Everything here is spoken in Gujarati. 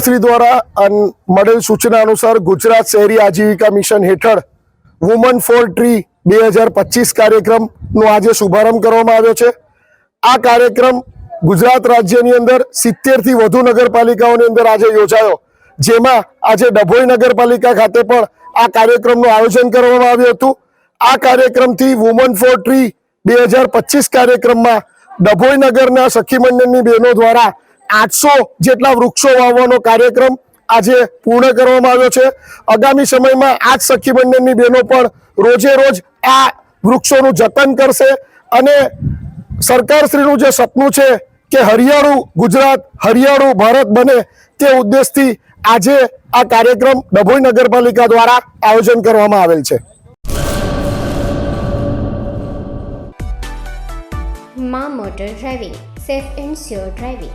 શ્રી દ્વારા મળેલ સૂચના અનુસાર ગુજરાત શહેરી આજીવિકા મિશન હેઠળ વુમન ફોર ટ્રી બે હજાર પચીસ કાર્યક્રમનો આજે શુભારંભ કરવામાં આવ્યો છે. આ કાર્યક્રમ ગુજરાત રાજ્યની અંદર સિત્તેરથી વધુ નગરપાલિકાઓની અંદર આજે યોજાયો. જેમાં આજે ડભોઈ નગરપાલિકા ખાતે પણ આ કાર્યક્રમનું આયોજન કરવામાં આવ્યું હતું. આ કાર્યક્રમથી વુમન ફોર ટ્રી બે હજાર પચીસ કાર્યક્રમમાં ડભોઈ નગરના સખી મંડળની બહેનો દ્વારા આઠસો જેટલા વૃક્ષો વાવવાનો કાર્યક્રમ આજે પૂર્ણ કરવામાં આવ્યો છે. આગામી સમયમાં આ જ સખી મંડળની બહેનો પણ રોજે રોજ આ વૃક્ષોનું જતન કરશે અને સરકારશ્રીનું જે સપનું છે કે હરિયાળું ગુજરાત, હરિયાળું ભારત બને તે ઉદ્દેશથી આજે આ કાર્યક્રમ ડભોઈ નગરપાલિકા દ્વારા આયોજન કરવામાં આવેલ છે. મા motor driving, safe and sure driving.